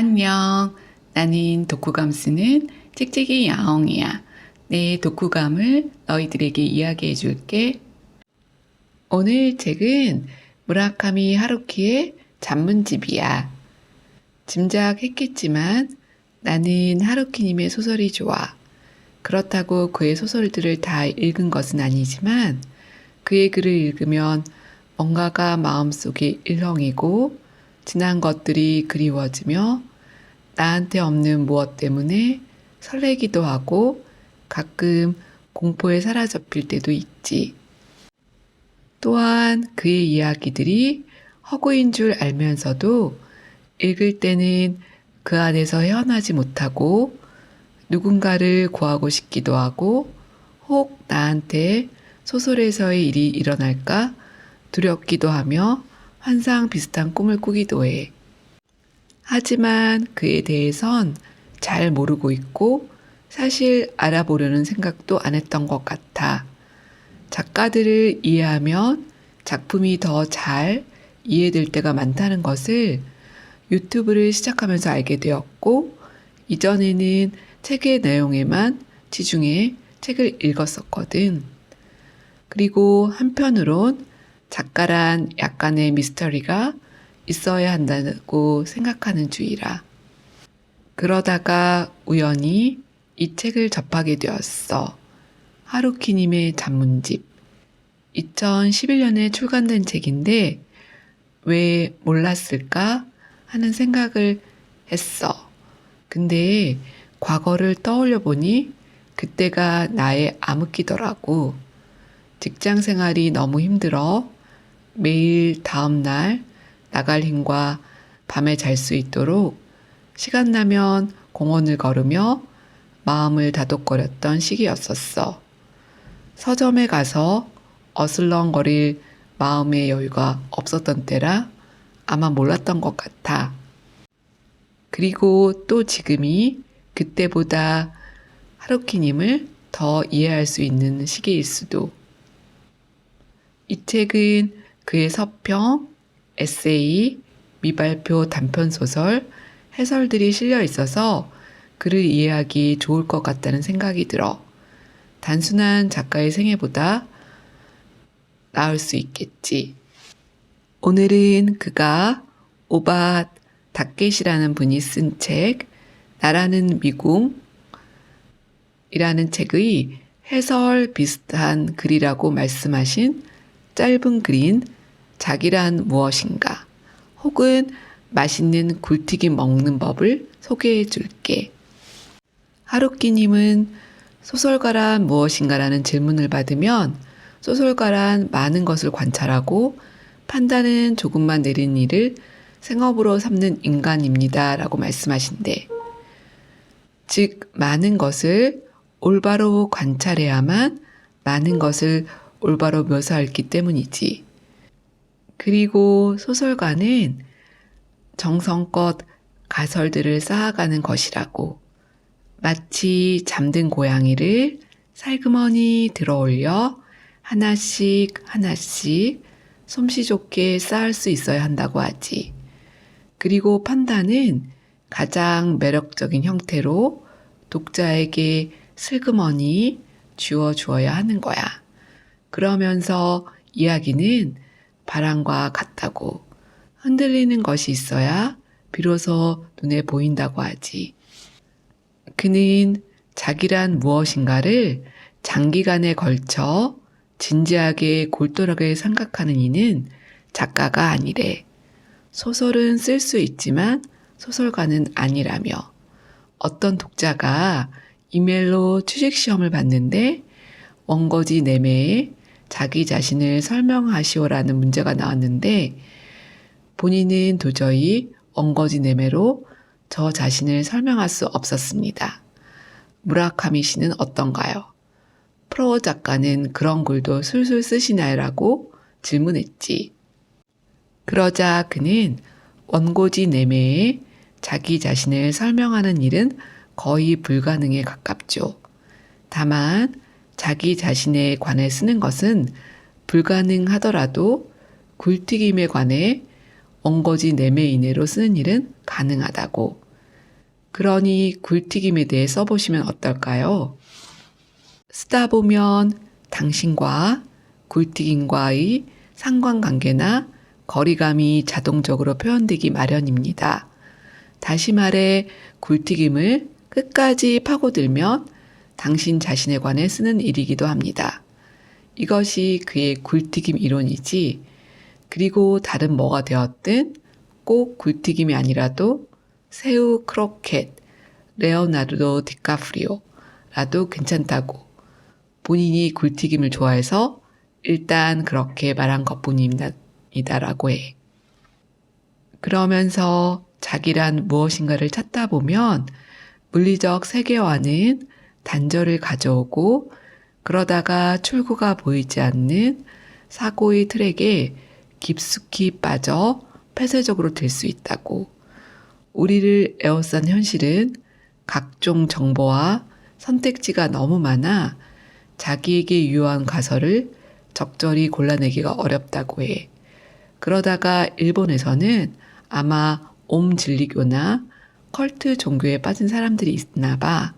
안녕. 나는 독후감 쓰는 찍찍이 야옹이야. 내 독후감을 너희들에게 이야기해 줄게. 오늘 책은 무라카미 하루키의 잡문집이야. 짐작했겠지만 나는 하루키님의 소설이 좋아. 그렇다고 그의 소설들을 다 읽은 것은 아니지만 그의 글을 읽으면 뭔가가 마음속에 일렁이고 지난 것들이 그리워지며 나한테 없는 무엇 때문에 설레기도 하고 가끔 공포에 사로잡힐 때도 있지. 또한 그의 이야기들이 허구인 줄 알면서도 읽을 때는 그 안에서 헤어나지 못하고 누군가를 구하고 싶기도 하고 혹 나한테 소설에서의 일이 일어날까 두렵기도 하며 환상 비슷한 꿈을 꾸기도 해. 하지만 그에 대해선 잘 모르고 있고 사실 알아보려는 생각도 안 했던 것 같아. 작가들을 이해하면 작품이 더 잘 이해될 때가 많다는 것을 유튜브를 시작하면서 알게 되었고, 이전에는 책의 내용에만 치중해 책을 읽었었거든. 그리고 한편으론 작가란 약간의 미스터리가 있어야 한다고 생각하는 주의라. 그러다가 우연히 이 책을 접하게 되었어. 하루키님의 잡문집. 2011년에 출간된 책인데 왜 몰랐을까 하는 생각을 했어. 근데 과거를 떠올려 보니 그때가 나의 암흑기더라고. 직장 생활이 너무 힘들어 매일 다음날 나갈 힘과 밤에 잘 수 있도록 시간 나면 공원을 걸으며 마음을 다독거렸던 시기였었어. 서점에 가서 어슬렁거릴 마음의 여유가 없었던 때라 아마 몰랐던 것 같아. 그리고 또 지금이 그때보다 하루키님을 더 이해할 수 있는 시기일 수도. 이 책은 그의 서평, 에세이, 미발표 단편소설, 해설들이 실려 있어서 그를 이해하기 좋을 것 같다는 생각이 들어. 단순한 작가의 생애보다 나을 수 있겠지. 오늘은 그가 오바 다켓이라는 분이 쓴 책, 나라는 미궁이라는 책의 해설 비슷한 글이라고 말씀하신 짧은 글인 자기란 무엇인가 혹은 맛있는 굴튀김 먹는 법을 소개해 줄게. 하루키님은 소설가란 무엇인가라는 질문을 받으면 소설가란 많은 것을 관찰하고 판단은 조금만 내린 일을 생업으로 삼는 인간입니다. 라고 말씀하신대. 즉, 많은 것을 올바로 관찰해야만 많은 것을 올바로 묘사했기 때문이지. 그리고 소설가는 정성껏 가설들을 쌓아가는 것이라고. 마치 잠든 고양이를 살그머니 들어 올려 하나씩 하나씩 솜씨 좋게 쌓을 수 있어야 한다고 하지. 그리고 판단은 가장 매력적인 형태로 독자에게 슬그머니 주어 주어야 하는 거야. 그러면서 이야기는 바람과 같다고 흔들리는 것이 있어야 비로소 눈에 보인다고 하지. 그는 자기란 무엇인가를 장기간에 걸쳐 진지하게 골똘하게 생각하는 이는 작가가 아니래. 소설은 쓸 수 있지만 소설가는 아니라며. 어떤 독자가 이메일로 취직시험을 봤는데 원고지 내매에 자기 자신을 설명하시오라는 문제가 나왔는데 본인은 도저히 원고지 내매로 저 자신을 설명할 수 없었습니다. 무라카미 씨는 어떤가요? 프로 작가는 그런 글도 술술 쓰시나요? 라고 질문했지. 그러자 그는 원고지 내매에 자기 자신을 설명하는 일은 거의 불가능에 가깝죠. 다만 자기 자신에 관해 쓰는 것은 불가능하더라도 굴튀김에 관해 원고지 내매 이내로 쓰는 일은 가능하다고 그러니 굴튀김에 대해 써보시면 어떨까요? 쓰다 보면 당신과 굴튀김과의 상관관계나 거리감이 자동적으로 표현되기 마련입니다. 다시 말해 굴튀김을 끝까지 파고들면 당신 자신에 관해 쓰는 일이기도 합니다. 이것이 그의 굴튀김 이론이지, 그리고 다른 뭐가 되었든 꼭 굴튀김이 아니라도 새우 크로켓, 레오나르도 디카프리오라도 괜찮다고 본인이 굴튀김을 좋아해서 일단 그렇게 말한 것 뿐이다라고 해. 그러면서 자기란 무엇인가를 찾다 보면 물리적 세계와는 단절을 가져오고 그러다가 출구가 보이지 않는 사고의 트랙에 깊숙이 빠져 폐쇄적으로 될 수 있다고. 우리를 에워싼 현실은 각종 정보와 선택지가 너무 많아 자기에게 유효한 가설을 적절히 골라내기가 어렵다고 해. 그러다가 일본에서는 아마 옴 진리교나 컬트 종교에 빠진 사람들이 있나 봐.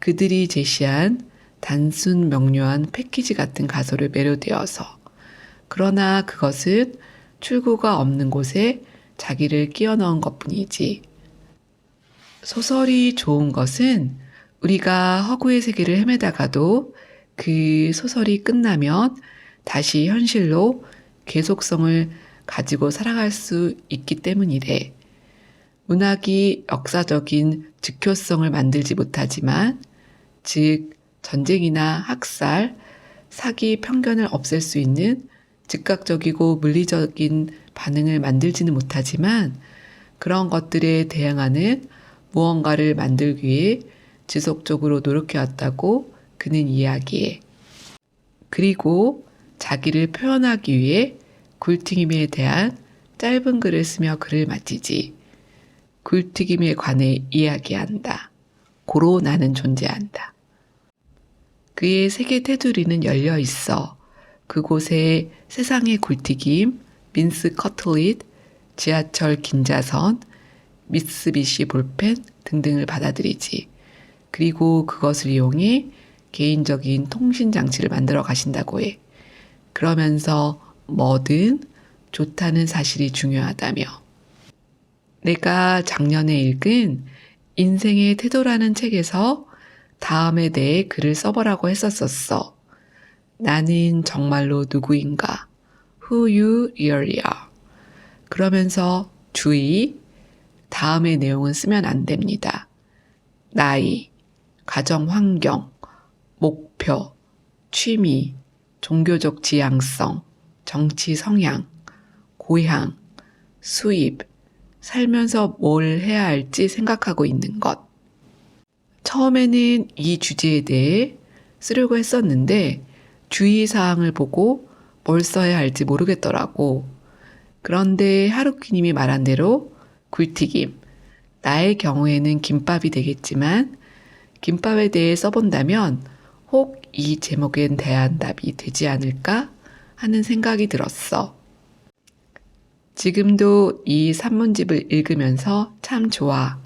그들이 제시한 단순 명료한 패키지 같은 가설을 매료되어서. 그러나 그것은 출구가 없는 곳에 자기를 끼워 넣은 것 뿐이지. 소설이 좋은 것은 우리가 허구의 세계를 헤매다가도 그 소설이 끝나면 다시 현실로 계속성을 가지고 살아갈 수 있기 때문이래. 문학이 역사적인 즉효성을 만들지 못하지만, 즉, 전쟁이나 학살, 사기, 편견을 없앨 수 있는 즉각적이고 물리적인 반응을 만들지는 못하지만, 그런 것들에 대항하는 무언가를 만들기 위해 지속적으로 노력해왔다고 그는 이야기해. 그리고 자기를 표현하기 위해 굴튀김에 대한 짧은 글을 쓰며 글을 마치지. 굴튀김에 관해 이야기한다. 고로 나는 존재한다. 그의 세계 테두리는 열려 있어. 그곳에 세상의 굴튀김, 민스 커틀릿, 지하철 긴자선, 미쓰비시 볼펜 등등을 받아들이지. 그리고 그것을 이용해 개인적인 통신 장치를 만들어 가신다고 해. 그러면서 뭐든 좋다는 사실이 중요하다며. 내가 작년에 읽은 인생의 태도라는 책에서 다음에 대해 글을 써보라고 했었었어. 나는 정말로 누구인가? Who you really are. 그러면서 주의, 다음의 내용은 쓰면 안 됩니다. 나이, 가정 환경, 목표, 취미, 종교적 지향성, 정치 성향, 고향, 수입, 살면서 뭘 해야 할지 생각하고 있는 것. 처음에는 이 주제에 대해 쓰려고 했었는데 주의사항을 보고 뭘 써야 할지 모르겠더라고. 그런데 하루키님이 말한 대로 굴튀김, 나의 경우에는 김밥이 되겠지만 김밥에 대해 써본다면 혹 이 제목엔 대한 답이 되지 않을까 하는 생각이 들었어. 지금도 이 산문집을 읽으면서 참 좋아.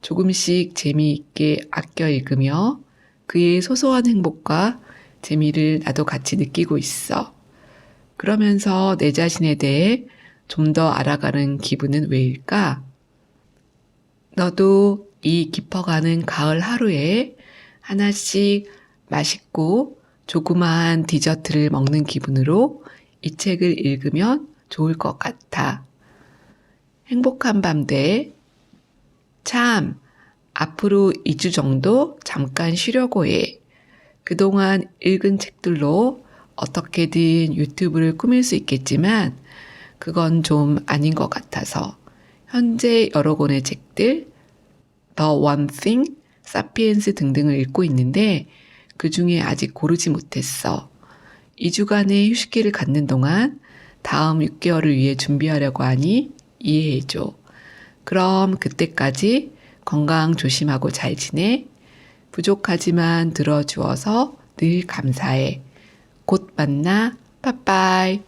조금씩 재미있게 아껴 읽으며 그의 소소한 행복과 재미를 나도 같이 느끼고 있어. 그러면서 내 자신에 대해 좀 더 알아가는 기분은 왜일까? 너도 이 깊어가는 가을 하루에 하나씩 맛있고 조그마한 디저트를 먹는 기분으로 이 책을 읽으면 좋을 것 같아. 행복한 밤 돼. 참, 앞으로 2주 정도 잠깐 쉬려고 해. 그동안 읽은 책들로 어떻게든 유튜브를 꾸밀 수 있겠지만, 그건 좀 아닌 것 같아서, 현재 여러 권의 책들, The One Thing, 사피엔스 등등을 읽고 있는데, 그 중에 아직 고르지 못했어. 2주간의 휴식기를 갖는 동안 다음 6개월을 위해 준비하려고 하니 이해해줘. 그럼 그때까지 건강 조심하고 잘 지내. 부족하지만 들어주어서 늘 감사해. 곧 만나. 빠빠이.